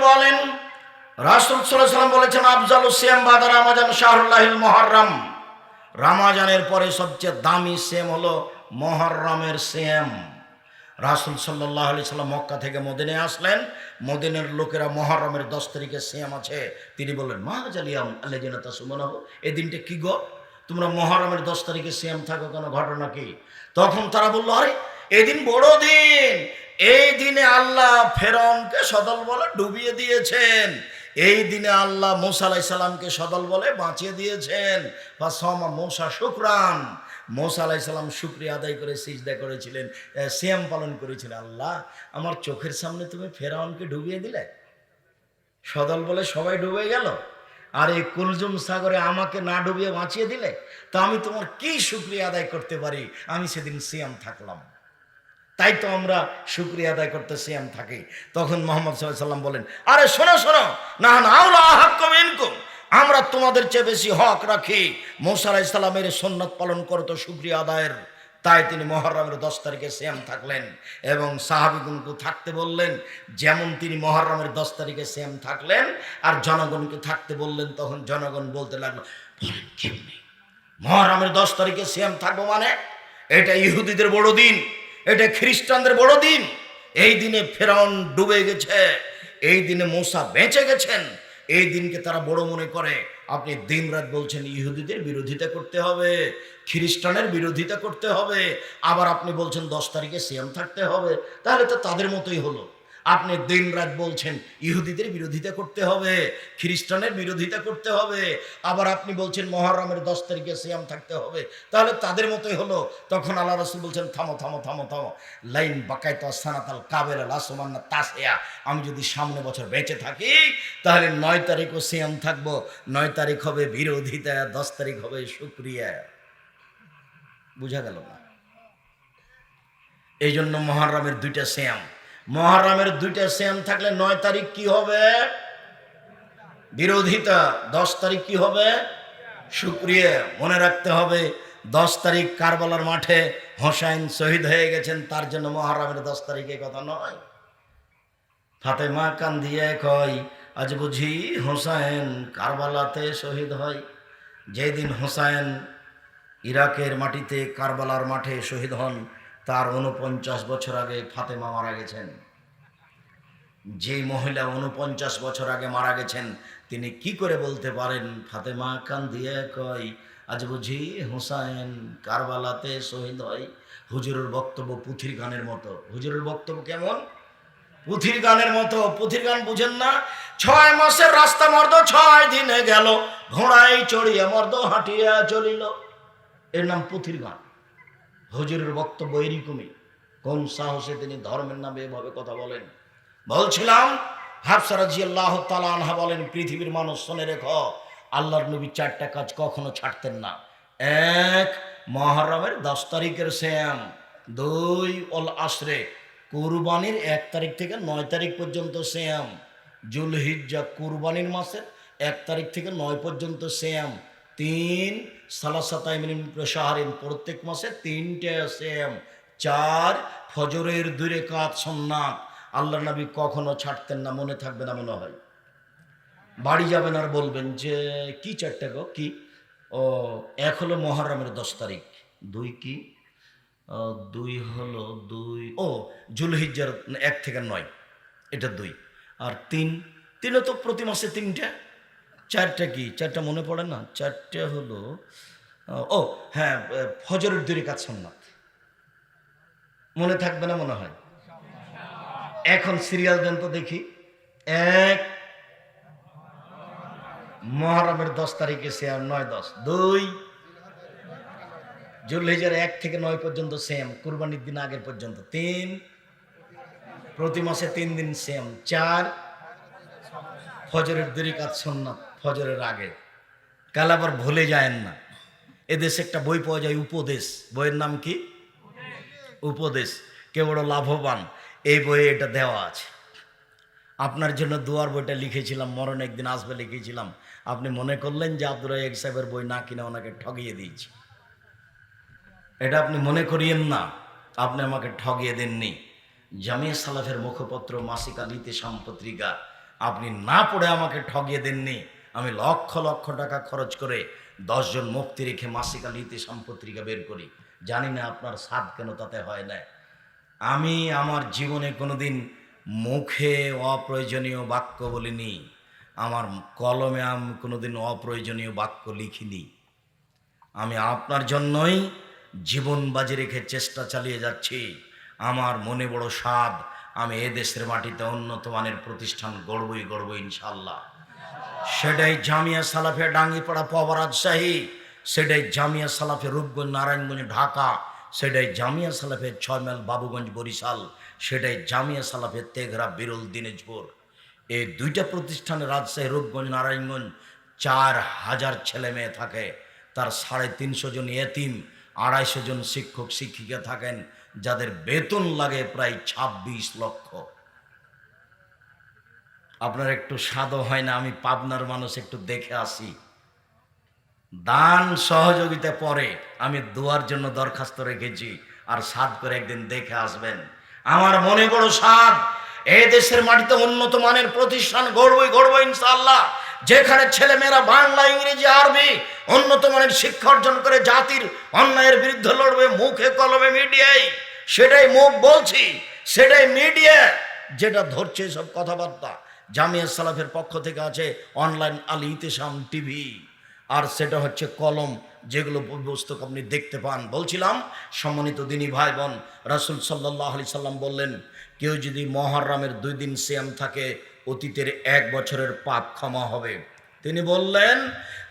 বলেন বলেছেন রমাজানের পরে সবচেয়ে দামি সিয়াম হলো মুহররমের সিয়াম। রাসূল আলাইহি সাল্লাম মক্কা থেকে মদিনে আসলেন, মদিনের লোকেরা মুহররমের 10 তারিখে সিয়াম আছে। তিনি বললেন, মা জালিয়াম এই দিনটা কি গো? তোমরা মহরমের দশ তারিখে সিয়াম থাকো, কেন ঘটনা কি? তখন তারা বলল, আরে, এদিন বড় দিন এই দিনে আল্লাহ ফেরনকে সদল বলে ডুবিয়ে দিয়েছেন। এই দিনে আল্লাহ মৌসা আলাই সদল বলে বাঁচিয়ে দিয়েছেন। বা সমা মৌসা শুক্রান। মৌসা শুক্রিয়া আদায় করে সিজদা করেছিলেন সিয়াম পালন করেছিলেন। আল্লাহ, আমার চোখের সামনে তুমি ফেরাউনকে ডুবিয়ে দিলে? সদল বলে সবাই ডুবে গেল। আর এই কুলজুম সাগরে আমাকে না ডুবিয়ে বাঁচিয়ে দিলে? তা আমি তোমার কি শুক্রিয়া আদায় করতে পারি? আমি সেদিন সিয়াম থাকলাম। তাই তো আমরা শুক্রিয়া আদায় করতে সিয়াম থাকি। তখন মোহাম্মদ সাল্লাম বলেন, আরে শোনো শোনো, না না, আউলা হাক্কম ইনকুম, আমরা তোমাদের চেয়ে বেশি হক রাখি। মৌসা ইসলামের সন্ন্যত পালন করতো শুক্রিয়া আদায়ের। তাই তিনি মহরমের দশ তারিখে শ্যাম থাকলেন এবং সাহাবিগুনকে থাকতে বললেন, যেমন তিনি মহরমের দশ তারিখে শ্যাম থাকলেন আর জনগণকে থাকতে বললেন, তখন জনগণ বলতে লাগল মহরমের দশ তারিখে শ্যাম থাকব মানে? এটা ইহুদিদের বড় দিন এটা খ্রিস্টানদের বড় দিন। এই দিনে ফেরাউন ডুবে গেছে, এই দিনে মূসা বেঁচে গেছেন, এই দিনকে তারা বড় মনে করে। আপনি দিন রাত বলছেন, ইহুদিদের বিরোধিতা করতে হবে, খ্রিস্টানের বিরোধিতা করতে হবে, আবার আপনি বলছেন দশ তারিখে সিএম থাকতে হবে, তাহলে তো তাদের মতোই হলো। আপনি দিন রাত বলছেন, ইহুদিদের বিরোধিতা করতে হবে, খ্রিস্টানের বিরোধিতা করতে হবে, আবার আপনি বলছেন মহরমের দশ তারিখে সিয়াম থাকতে হবে, তাহলে তাদের মতোই হলো। তখন আল্লাহ রসুল বলছেন, থামো থামো থামো থামো। লাইন বাকায়ত সানাতাল কাবের লাসমান্না তাসেয়া। আমি যদি সামনে বছর বেঁচে থাকি, তাহলে নয় তারিখও সিয়াম থাকব। নয় তারিখ হবে বিরোধিতা, দশ তারিখ হবে সুক্রিয়া বুঝা গেল না? এই জন্য মহরমের দুইটা শ্যাম মহরমের দুইটা শ্যাম থাকলে নয় তারিখ কি হবে? বিরোধিতা, দশ তারিখ কি হবে? সুক্রিয়া মনে রাখতে হবে, দশ তারিখ কারবালার মাঠে হোসাইন শহীদ হয়ে গেছেন, তার জন্য মহারামের দশ তারিখে কথা নয়। ফাতেমা কান দিয়ে কয় আজ বুঝি হোসাইন কারবালাতে শহীদ হয়। যেদিন হোসাইন ইরাকের মাটিতে কারবালার মাঠে শহীদ হন তার উনপঞ্চাশ বছর আগে ফাতেমা মারা গেছেন। যে মহিলা উনপঞ্চাশ বছর আগে মারা গেছেন, তিনি কি করে বলতে পারেন? ফাতেমা কান দিয়ে কয়, আজ বুঝি হুসাইন কারবালাতে শহীদ হয়। হুজুরের বক্তব্য পুথির গানের মতো। হুজুরের বক্তব্য কেমন? পুথির গানের মতো। পুথির গান বুঝেন না? ছয় মাসের রাস্তা মর্দ, ছয় দিনে গেল। ঘোড়ায় চড়িয়া মর্দ হাঁটিয়া চলিল। এর নাম পুথির গান। হুজুরের বক্তব্য এরকমই। কোন সাহসে তিনি ধর্মের নামে এভাবে কথা বলেন? বলছিলাম হাফসারা জি আল্লাহ বলেন, পৃথিবীর মানুষ শোনে রেখ, আল্লাহর নবী চারটা কাজ কখনো ছাড়তেন না। এক, মহরমের দশ তারিখের শ্যাম দুই অল আশ্রে কুরবানির এক তারিখ থেকে নয় তারিখ পর্যন্ত শ্যাম জুলহিজ্জা কুরবানির মাসের এক তারিখ থেকে নয় পর্যন্ত শ্যাম তিন সালাসাতাইমিন প্রত্যেক মাসে তিনটে শ্যাম চার ফজরের দূরে কাত সন্ন্যাত আল্লাহ নবী কখনো ছাড়তেন না, মনে থাকবে না মনে হয়। বাড়ি যাবেন আর বলবেন যে, কি চারটে গো? কি? ও, এক হলো মহরমের দশ তারিখ, দুই কি? দুই হলো দুই, ও, জুলহিজ্জার এক থেকে নয়, এটা দুই। আর তিন, তিনও তো প্রতি মাসে তিনটে। চারটা কি? চারটা মনে পড়ে না? চারটে হলো ও হ্যাঁ ফজরের দূরে কাজ সন্ন্যাত। মনে থাকবে না মনে হয়? এখন সিরিয়াল দেন তো দেখি। এক, মহরমের দশ তারিখে সেম নয় দশ, দুই, জুলহিজার এক থেকে নয় পর্যন্ত সেম কুরবানির দিন আগের পর্যন্ত তিন, প্রতি মাসে তিন দিন সেম চার, ফজরের দেরি কাজ সন্ন্যাত। ফজরের আগে। কাল আবার ভুলে যায়েন না। এদেশে একটা বই পাওয়া যায়, উপদেশ। বইয়ের নাম কি? উপদেশ। কে বড় লাভবান, এই বইয়ে এটা দেওয়া আছে। আপনার জন্য দুয়ার বইটা লিখেছিলাম, মরণ একদিন আসবে লিখেছিলাম। আপনি মনে করলেন যে আব্দুল রাজাক সাহেবের বই না কিনে ওনাকে ঠগিয়ে দিয়েছি। এটা আপনি মনে করিয়েন না, আপনি আমাকে ঠগিয়ে দেননি। জামিয়া সালাফের মুখপত্র, মাসিক আলিতে পত্রিকা আপনি না পড়ে আমাকে ঠগিয়ে দেননি। আমি লক্ষ লক্ষ টাকা খরচ করে দশজন মুক্তি রেখে মাসিক আলিতে পত্রিকা বের করি। জানি না আপনার স্বাদ কেন তাতে হয় না। আমি আমার জীবনে কোনোদিন মুখে অপ্রয়োজনীয় বাক্য বলিনি। আমার কলমে আমি কোনোদিন অপ্রয়োজনীয় বাক্য লিখিনি। আমি আপনার জন্যই জীবন বাজি রেখে চেষ্টা চালিয়ে যাচ্ছি। আমার মনে বড় স্বাদ আমি এদেশের মাটিতে উন্নত মানের প্রতিষ্ঠান গড়বই গড়ব ইনশাল্লাহ সেটাই জামিয়া সালাফে ডাঙ্গিপাড়া পাওয়া রাজশাহী, সেটাই জামিয়া সালাফে রূপগঞ্জ নারায়ণগঞ্জ ঢাকা, সেটাই জামিয়া সালাফের ছয় মাইল বাবুগঞ্জ, বরিশাল, সেটাই জামিয়া সালাফের তেঘরা বিরল, দিনাজপুর। এই দুইটা প্রতিষ্ঠানে রাজশাহী, রূপগঞ্জ, নারায়ণগঞ্জ চার হাজার ছেলে মেয়ে থাকে। তার সাড়ে তিনশো জন এতিম, আড়াইশো জন শিক্ষক, শিক্ষিকা থাকেন, যাদের বেতন লাগে প্রায় ছাব্বিশ লক্ষ। আপনার একটু স্বাদও হয় না, আমি পাবনার মানুষ একটু দেখে আসি। দান সহযোগিতা পরে আমি দোয়ার জন্য দরখাস্ত রেখেছি, আর স্বাদ করে একদিন দেখে আসবেন। আমার মনে বড় স্বাদ এই দেশের মাটিতে উন্নত মানের প্রতিষ্ঠান গড়বই গড়ব ইনশাল্লাহ যেখানে ছেলেমেয়েরা বাংলা, ইংরেজি, আরবি উন্নত মানের শিক্ষা অর্জন করে জাতির অন্যায়ের বিরুদ্ধে লড়বে, মুখে কলমে মিডিয়ায়। সেটাই মুখ বলছি, সেটাই মিডিয়া যেটা ধরছে সব কথাবার্তা। জামিয়া সালাফের পক্ষ থেকে আছে অনলাইন আল ইতেসাম টিভি। আর সেটা হচ্ছে কলম যেগুলো পুস্তক আপনি দেখতে পান। বলছিলাম, সম্মানিত দিনী ভাই বোন রাসুল সাল্লাহ আলি সাল্লাম বললেন, কেউ যদি মহরমের দুই দিন সিয়াম থাকে, অতীতের এক বছরের পাপ ক্ষমা হবে। তিনি বললেন,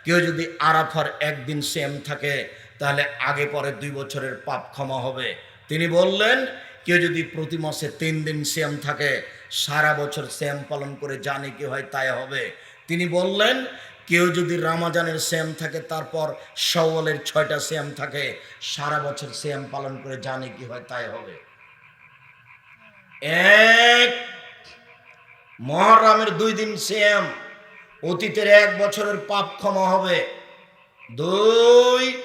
কেউ যদি আরাফার একদিন সিয়াম থাকে, তাহলে আগে পরে দুই বছরের পাপ ক্ষমা হবে। তিনি বললেন, কেউ যদি প্রতি মাসে তিন দিন শ্যাম থাকে সারা বছর শ্যাম পালন করে জানে কি হয় তাই হবে। তিনি বললেন, কেউ যদি রামাজানের শ্যাম থাকে, তারপর সওয়ালের ছয়টা শ্যাম থাকে, সারা বছর শ্যাম পালন করে জানে কি হয় তাই হবে। এক, মহরমের দুই দিন শ্যাম, অতীতের এক বছরের পাপ ক্ষমা হবে। দুই,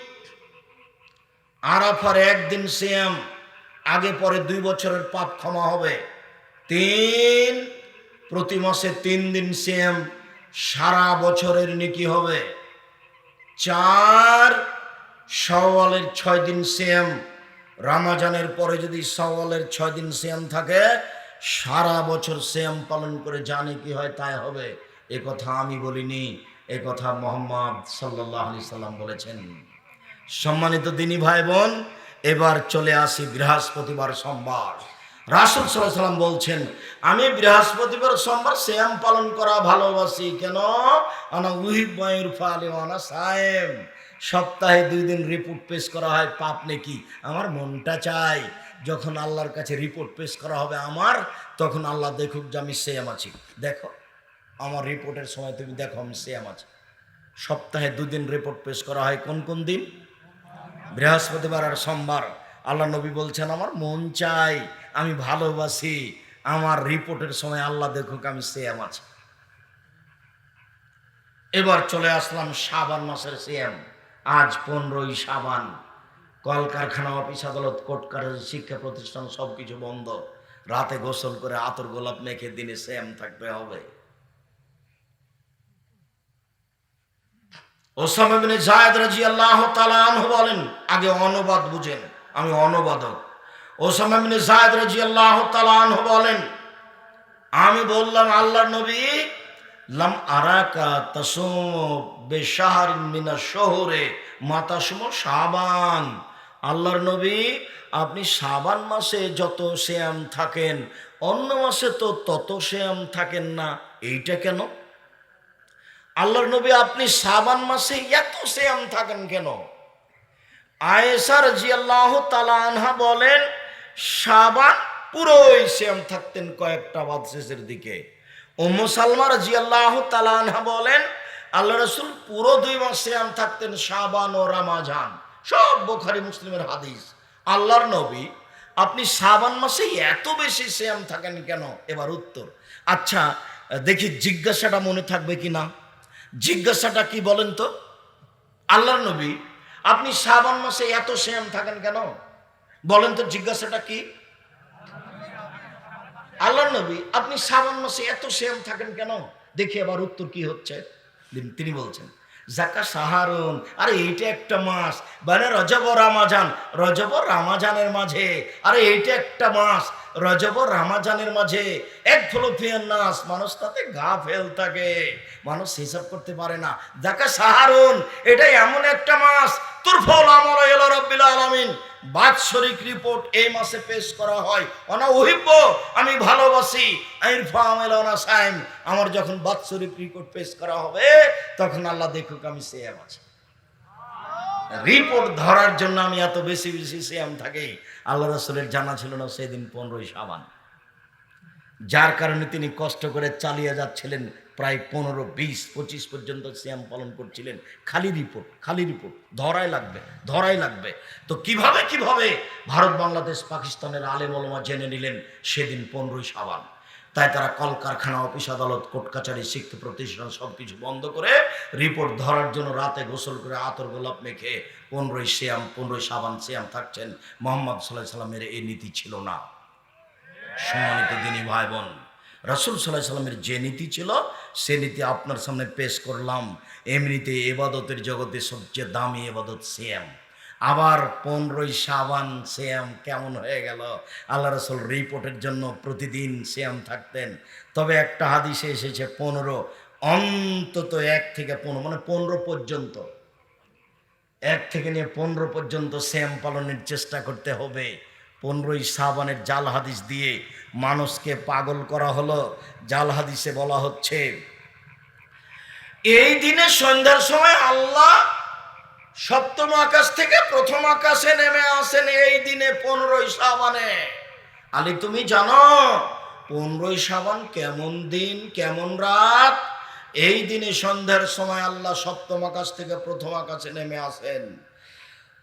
আরাফার একদিন শ্যাম, আগে পরে দুই বছরের পাপ ক্ষমা হবে। তিন, প্রতি মাসে তিন দিন শ্যাম সারা বছরের নিকি হবে। চার, সওয়ালের ছয় দিন শ্যাম রামাজানের পরে যদি সওয়ালের ছয় দিন শ্যাম থাকে, সারা বছর শ্যাম পালন করে জানে কি হয় তাই হবে। এ কথা আমি বলিনি, এ কথা মোহাম্মদ সাল্লাহ আলি সাল্লাম বলেছেন। সম্মানিত দিনী ভাই বোন, এবার চলে আসি বৃহস্পতিবার সোমবার। রাসুল সাল্লাম বলছেন, আমি বৃহস্পতিবার সোমবার শ্যাম পালন করা ভালোবাসি। কেন? আনা সায়েম। সপ্তাহে দুই দিন রিপোর্ট পেশ করা হয়, পাপ নাকি? আমার মনটা চাই। যখন আল্লাহর কাছে রিপোর্ট পেশ করা হবে আমার, তখন আল্লাহ দেখুক যে আমি সেম আছি। দেখো, আমার রিপোর্টের সময় তুমি দেখো আমি সেম আছি। সপ্তাহে দুদিন রিপোর্ট পেশ করা হয় কোন কোন দিন? বৃহস্পতিবার আর সোমবার। আল্লাহ নবী বলছেন, আমার মন চাই, আমি ভালোবাসি, আমার রিপোর্টের সময় আল্লাহ দেখুক আমি সেম আছি। এবার চলে আসলাম সাবান মাসের সিএম। আজ পনেরোই সাবান কলকারখানা, অফিস, আদালত, কোর্ট শিক্ষা প্রতিষ্ঠান সব কিছু বন্ধ। রাতে গোসল করে আতর গোলাপ মেখে দিনে সেম থাকতে হবে। ওসামা জায়েদ তাআলা আনহু বলেন, আগে অনুবাদ বুঝেন। আমি অনুবাদক। ওসামা বিন জায়েদ রাদিয়াল্লাহু তাআলা বলেন, আমি বললাম, আল্লাহর নবী, লাম আরাকা তাসুম বেশাহারিন মিনা শহরে মাতাসুম শাবান। আল্লাহর নবী, আপনি শাবান মাসে যত শ্যাম থাকেন, অন্য মাসে তো তত শ্যাম থাকেন না। এইটা কেন? আল্লাহর নবী, আপনি সাবান মাসে এত শ্যাম থাকেন কেন? আয়েসার জিয়াল্লাহ তালা আনহা বলেন সাবান পুরোই শ্যাম থাকতেন কয়েকটা বাদ শেষের দিকে। উম্মু সালমার জিয়াল্লাহ তালা আনহা বলেন আল্লাহ রসুল পুরো দুই মাস শ্যাম থাকতেন সাবান ও রামাজান। সব বোখারি মুসলিমের হাদিস। আল্লাহর নবী, আপনি সাবান মাসে এত বেশি শ্যাম থাকেন কেন? এবার উত্তর। আচ্ছা দেখি জিজ্ঞাসাটা মনে থাকবে কি না জিজ্ঞাসাটা কি বলেন তো? আল্লাহর নবী আপনি শ্রাবণ মাসে এত শ্যাম থাকেন কেন? বলেন তো জিজ্ঞাসাটা কি? আল্লাহ নবী, আপনি শ্রাবণ মাসে এত শ্যাম থাকেন কেন? দেখি আবার উত্তর কি হচ্ছে। তিনি- বলছেন, জাকা সাহারুন, আরে এইটা একটা মাস মানে রজব রামাজান, রজব রামাজানের মাঝে, আরে এইটা একটা মাস, রজব রামাজানের মাঝে, এক ফলফিয়ান নাস, মানুষ তাতে গা ফেল থাকে, মানুষ হিসাব করতে পারে না, জাকা সাহারুন এটা এমন একটা মাস তোর ফল আমল এলো রব্বিল আলামিন। বাৎসরিক রিপোর্ট এই মাসে পেশ করা হয়। অনা ওহিব্য আমি ভালোবাসি। আমার যখন বাৎসরিক রিপোর্ট পেশ করা হবে, তখন আল্লাহ দেখুক আমি সেয়াম আছি। রিপোর্ট ধরার জন্য আমি এত বেশি বেশি সেয়াম থাকি। আল্লাহ রসুলের জানা ছিল না সেদিন পনেরোই সাবান যার কারণে তিনি কষ্ট করে চালিয়ে যাচ্ছিলেন প্রায় পনেরো, বিশ, পঁচিশ পর্যন্ত শ্যাম পালন করছিলেন। খালি রিপোর্ট খালি রিপোর্ট। ধরাই লাগবে ধরাই লাগবে। তো কীভাবে কীভাবে? ভারত, বাংলাদেশ, পাকিস্তানের আলেম ওলমা জেনে নিলেন সেদিন পনেরোই সাবান তাই তারা কলকারখানা, অফিস আদালত, কোর্ট কাছারি শিক্ষা প্রতিষ্ঠান সব কিছু বন্ধ করে রিপোর্ট ধরার জন্য রাতে গোসল করে আতর গোলাপ মেখে পনেরোই শ্যাম পনেরোই সাবান শ্যাম থাকছেন। মোহাম্মদ সাল্লাহ সাল্লামের এই নীতি ছিল না। সম্মানিত দিনী ভাই বোন রসুল সাল্লাহ সাল্লামের যে নীতি ছিল, সে নীতি আপনার সামনে পেশ করলাম। এমনিতে এবাদতের জগতে সবচেয়ে দামি এবাদত শ্যাম আবার পনেরোই সাবান শ্যাম কেমন হয়ে গেল? আল্লাহ রসুল রিপোর্টের জন্য প্রতিদিন শ্যাম থাকতেন। তবে একটা হাদিসে এসেছে পনেরো, অন্তত এক থেকে পনেরো মানে পনেরো পর্যন্ত। এক থেকে নিয়ে পনেরো পর্যন্ত শ্যাম পালনের চেষ্টা করতে হবে। পনেরোই সাবানের জাল হাদিস দিয়ে মানুষকে পাগল করা হলো। জাল হাদিসে বলা হচ্ছে, এই দিনে সন্ধ্যার সময় আল্লাহ সপ্তম আকাশ থেকে প্রথম আকাশে নেমে আসেন এই দিনে পনেরোই সাবানে আলী, তুমি জানো পনেরোই সাবান কেমন দিন, কেমন রাত? এই দিনে সন্ধ্যার সময় আল্লাহ সপ্তম আকাশ থেকে প্রথম আকাশে নেমে আসেন।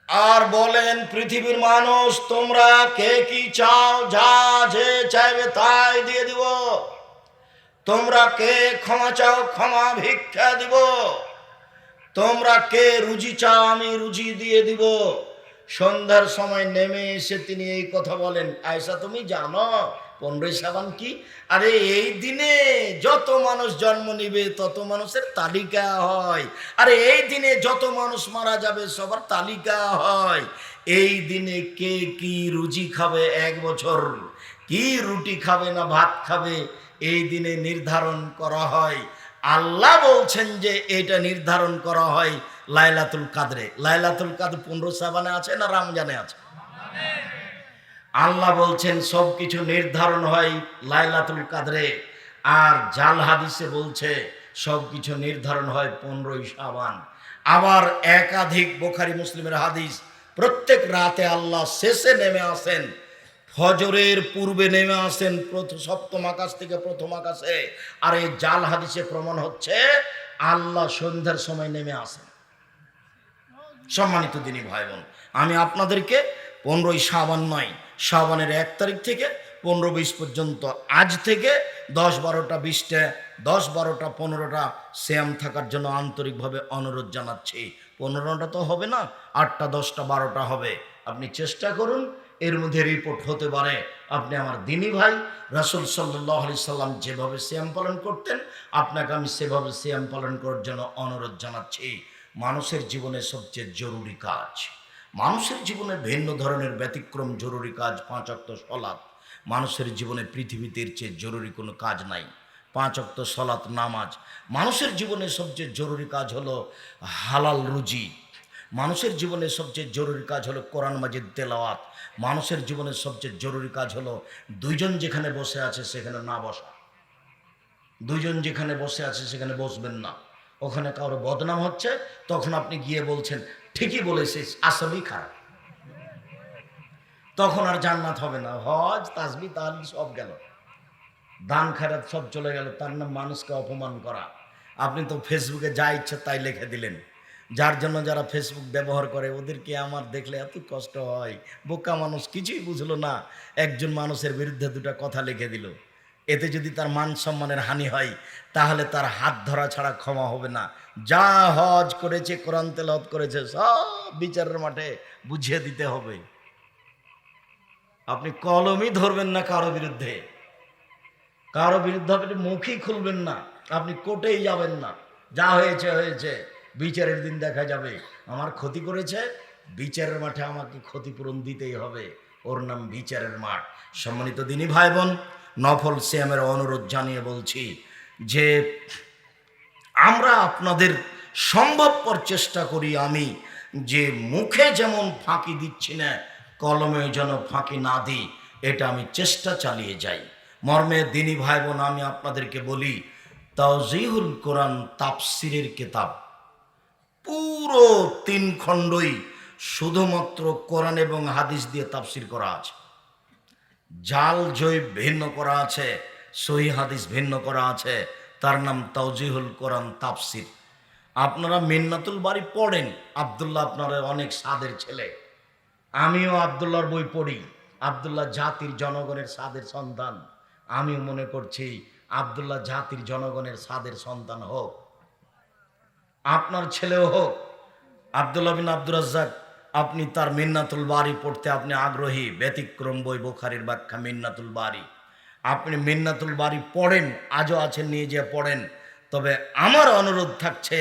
আর বলেন, পৃথিবীর মানুষ, তোমরা কে কি চাও? যা যে চাইবে তাই দিয়ে দিব। তোমরা কে ক্ষমা চাও, ক্ষমা ভিক্ষা দিব। তোমরা কে রুজি চাও, আমি রুজি দিয়ে দিব। সন্ধ্যার সময় নেমে এসে তিনি এই কথা বলেন আয়সা তুমি জানো পনেরোই সাবান কি? আরে, এই দিনে যত মানুষ জন্ম নিবে, তত মানুষের তালিকা হয়। আরে, এই দিনে যত মানুষ মারা যাবে, সবার তালিকা হয়। এই দিনে কে কি রুজি খাবে এক বছর? কি রুটি খাবে না ভাত খাবে? এই দিনে নির্ধারণ করা হয়। আল্লাহ বলছেন যে, এটা নির্ধারণ করা হয় লাইলাতুল কাদরে। লাইলাতুল কাদর পনেরো সাবানে আছে না রামজানে আছে? আল্লাহ বলছেন, সব কিছু নির্ধারণ হয় লাইলাতুল কাদরে। আর জাল হাদিসে বলছে, সব কিছু নির্ধারণ হয় পনেরোই সাবান আবার একাধিক বোখারি মুসলিমের হাদিস, প্রত্যেক রাতে আল্লাহ শেষে নেমে আসেন, ফজরের পূর্বে নেমে আসেন সপ্তম আকাশ থেকে প্রথম আকাশে। আর এই জাল হাদিসে প্রমাণ হচ্ছে, আল্লাহ সন্ধ্যার সময় নেমে আসেন। সম্মানিত দিনী ভাই বোন, আমি আপনাদেরকে পনেরোই সাবান নয় সাবানের এক তারিখ থেকে পনেরো বিশ পর্যন্ত। আজ থেকে দশ বারোটা বিশটা, দশ বারোটা পনেরোটা শ্যাম থাকার জন্য আন্তরিকভাবে অনুরোধ জানাচ্ছি। পনেরোটা তো হবে না, আটটা, দশটা, বারোটা হবে। আপনি চেষ্টা করুন, এর মধ্যে রিপোর্ট হতে পারে। আপনি আমার দিনী ভাই, রাসুল সাল্লাহ আলি সাল্লাম যেভাবে শ্যাম পালন করতেন, আপনাকে আমি সেভাবে শ্যাম পালন করার জন্য অনুরোধ জানাচ্ছি। মানুষের জীবনে সবচেয়ে জরুরি কাজ। মানুষের জীবনে ভিন্ন ধরনের ব্যতিক্রম জরুরি কাজ পাঁচ অক্ত সলাৎ। মানুষের জীবনে পৃথিবীতে চেয়ে জরুরি কোনো কাজ নাই। পাঁচ অক্ত সলাৎ নামাজ। মানুষের জীবনে সবচেয়ে জরুরি কাজ হলো হালাল রুজি। মানুষের জীবনে সবচেয়ে জরুরি কাজ হলো কোরআন মাজিদ তেলাওয়াত। মানুষের জীবনে সবচেয়ে জরুরি কাজ হলো দুইজন যেখানে বসে আছে সেখানে না বসা। দুইজন যেখানে বসে আছে সেখানে বসবেন না। ওখানে কারও বদনাম হচ্ছে, তখন আপনি গিয়ে বলছেন ঠিকই বলেছিস, আসলেই খারাপ। তখন আর জান্নাত হবে না। হজ তাসবি তাহলে সব গেল। দান খারাপ সব চলে গেল, তার নাম মানুষকে অপমান করা। আপনি তো ফেসবুকে যা ইচ্ছে তাই লিখে দিলেন। যার জন্য যারা ফেসবুক ব্যবহার করে, ওদেরকে আমার দেখলে এত কষ্ট হয়। বোকা মানুষ, কিছুই বুঝলো না। একজন মানুষের বিরুদ্ধে দুটো কথা লিখে দিল। এতে যদি তার মান সম্মানের হানি হয়, তাহলে তার হাত ধরা ছাড়া ক্ষমা হবে না। যা হজ করেছে, কোরআন তেলত করেছে, সব বিচারের মাঠে বুঝিয়ে দিতে হবে। আপনি কলমই ধরবেন না কারও বিরুদ্ধে। কারও বিরুদ্ধে আপনি মুখই খুলবেন না। আপনি কোর্টেই যাবেন না। যা হয়েছে হয়েছে। বিচারের দিন দেখা যাবে। আমার ক্ষতি করেছে, বিচারের মাঠে আমাকে ক্ষতিপূরণ দিতেই হবে। ওর নাম বিচারের মাঠ। সম্মানিত দিনী ভাই বোন নফল শ্যামের অনুরোধ জানিয়ে বলছি যে আমরা আপনাদের সম্ভবপর চেষ্টা করি আমি যে মুখে যেমন ফাঁকি দিচ্ছি না কলমে যেন ফাঁকি না দিই, এটা আমি চেষ্টা চালিয়ে যাই। মর্মে দিনী ভাই বোন আমি আপনাদেরকে বলি, তাওজিহুল কোরআন তাপসিরের কেতাব পুরো তিন খণ্ডই শুধুমাত্র কোরআন এবং হাদিস দিয়ে তাফসির করা আছে। জাল জৈব ভিন্ন করা আছে, সহি হাদিস ভিন্ন করা আছে। তার নাম তাওজিহুল কোরআন তাফসির। আপনারা মিন্নাতুল বাড়ি পড়েন, আবদুল্লাহ আপনার অনেক সাদের ছেলে। আমিও আবদুল্লাহর বই পড়ি, আবদুল্লাহ জাতির জনগণের সাদের সন্তান। আমিও মনে করছি আবদুল্লাহ জাতির জনগণের সাদের সন্তান হোক। আপনার ছেলেও হোক, আবদুল্লাহ বিন আব্দুর রাজ্জাক আপনি তার মিন্নাতুল বাড়ি পড়তে আপনি আগ্রহী, ব্যতিক্রম বই বোখারির ব্যাখ্যা, মিন্নাতুল বাড়ি আপনি মিন্নাতুল বাড়ি পড়েন, আজও আছেন নিয়ে যে পড়েন। তবে আমার অনুরোধ থাকছে,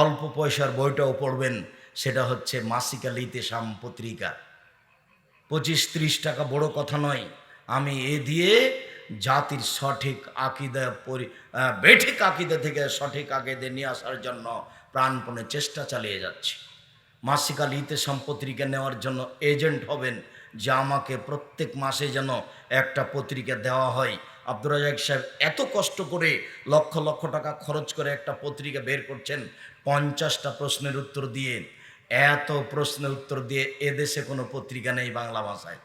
অল্প পয়সার বইটাও পড়বেন, সেটা হচ্ছে মাসিকা লিতেশাম পত্রিকা। পঁচিশ ত্রিশ টাকা বড় কথা নয়, আমি এ দিয়ে জাতির সঠিক আকিদা পরি বেঠিক আকিদা থেকে সঠিক আকিদে নিয়ে আসার জন্য প্রাণপণে চেষ্টা চালিয়ে যাচ্ছি। মাসিকা লিতে পত্রিকা নেওয়ার জন্য এজেন্ট হবেন, যে আমাকে প্রত্যেক মাসে যেন একটা পত্রিকা দেওয়া হয়। আব্দুর রাজাক সাহেব এত কষ্ট করে লক্ষ লক্ষ টাকা খরচ করে একটা পত্রিকা বের করছেন, পঞ্চাশটা প্রশ্নের উত্তর দিয়ে। এত প্রশ্নের উত্তর দিয়ে এদেশে কোনো পত্রিকা নেই বাংলা ভাষায়।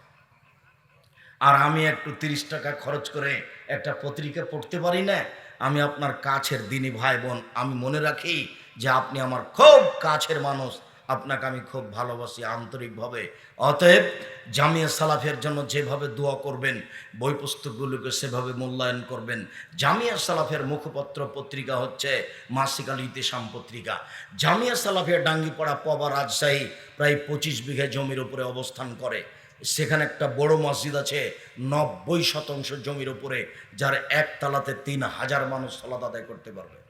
আর আমি একটু তিরিশ টাকা খরচ করে একটা পত্রিকা পড়তে পারি না, আমি আপনার কাছের দিনী ভাই বোন, আমি মনে রাখি যে আপনি আমার খুব কাছের মানুষ। আপনাকে আমি খুব ভালোবাসি আন্তরিকভাবে। অতএব জামিয়া সালাফের জন্য যেভাবে দোয়া করবেন বই পুস্তকগুলোকে সেভাবে মূল্যায়ন করবেন। জামিয়া সালাফের মুখপত্র পত্রিকা হচ্ছে মাসিক আল ইতেশাম পত্রিকা। জামিয়া সালাফের ডাঙ্গিপাড়া পবা রাজশাহী প্রায় পঁচিশ বিঘা জমির উপরে অবস্থান করে। সেখানে একটা বড় মসজিদ আছে, নব্বই শতাংশ জমির উপরে, যার একতলাতে তিন হাজার মানুষ সলাদ আদায় করতে পারবে।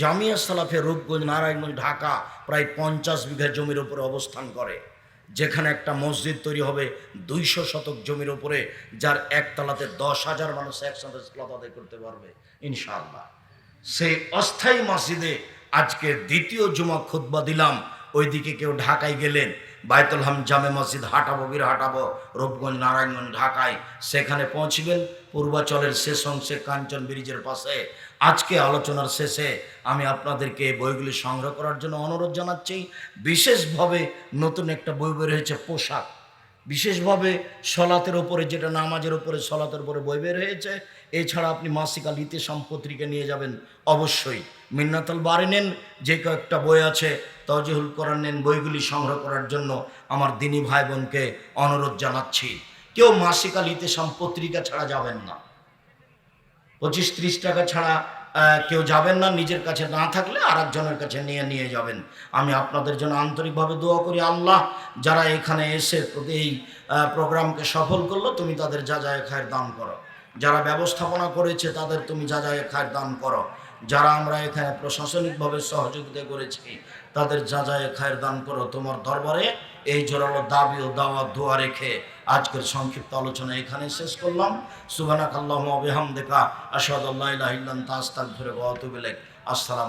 জামিয়া সালাফে রূপগঞ্জ, নারায়ণগঞ্জ, ঢাকা প্রায় পঞ্চাশ বিঘা জমির উপরে অবস্থান করে, যেখানে একটা মসজিদ তৈরি হবে দুইশো শতক জমির উপরে, যার একতলাতে দশ হাজার মানুষ একসাথে সলাদ আদায় করতে পারবে, ইনশাআল্লাহ। সেই অস্থায়ী মসজিদে আজকে দ্বিতীয় জুমা খুতবা দিলাম, ওইদিকে কেউ ঢাকায় গেলেন বাইতুল হাম জামে মসজিদ হাঁটাবো, বীর হাঁটাবো, রূপগঞ্জ, নারায়ণগঞ্জ, ঢাকায় সেখানে পৌঁছবেন, পূর্বাচলের শেষ অংশে কাঞ্চন ব্রিজের পাশে আজকে আলোচনার শেষে আমি আপনাদেরকে বইগুলি সংগ্রহ করার জন্য অনুরোধ জানাচ্ছি। বিশেষভাবে নতুন একটা বই বের হয়েছে, পোশাক। বিশেষভাবে সলাতের ওপরে যেটা নামাজের ওপরে সলাতের উপরে বই বের হয়েছে, এছাড়া আপনি মাসিকা লিতে সম্পত্রিকা নিয়ে যাবেন অবশ্যই। মিন্নাতল বাড়ি নেন যে কয়েকটা বই আছে তজিহুল কোরআন নেন বইগুলি সংগ্রহ করার জন্য আমার দিনী ভাই বোনকে অনুরোধ জানাচ্ছি। কেউ মাসিকা লিতে সম্পত্রিকা ছাড়া যাবেন না। পঁচিশ ত্রিশ টাকা ছাড়া কেউ যাবেন না, নিজের কাছে না থাকলে আর একজনের কাছে নিয়ে নিয়ে যাবেন। আমি আপনাদের জন্য আন্তরিকভাবে দোয়া করি, আল্লাহ, যারা এখানে এসে এই প্রোগ্রামকে সফল করল, তুমি তাদের যা যায় খায়ের দান করো। যারা ব্যবস্থাপনা করেছে, তাদের তুমি যা যায় খায়ের দান করো। যারা আমরা এখানে প্রশাসনিকভাবে সহযোগিতা করেছি, তাদের যা যায় খায়ের দান করো। তোমার দরবারে এই জোরালো দাবি ও দাওয়া দোয়া রেখে আজকের সংক্ষিপ্ত আলোচনা এখানে শেষ করলাম। সুবানা কাল্লাহ আসাদুল্লাহ ইলাহা ইল্লা তাস্তাক ধরে আসসালাম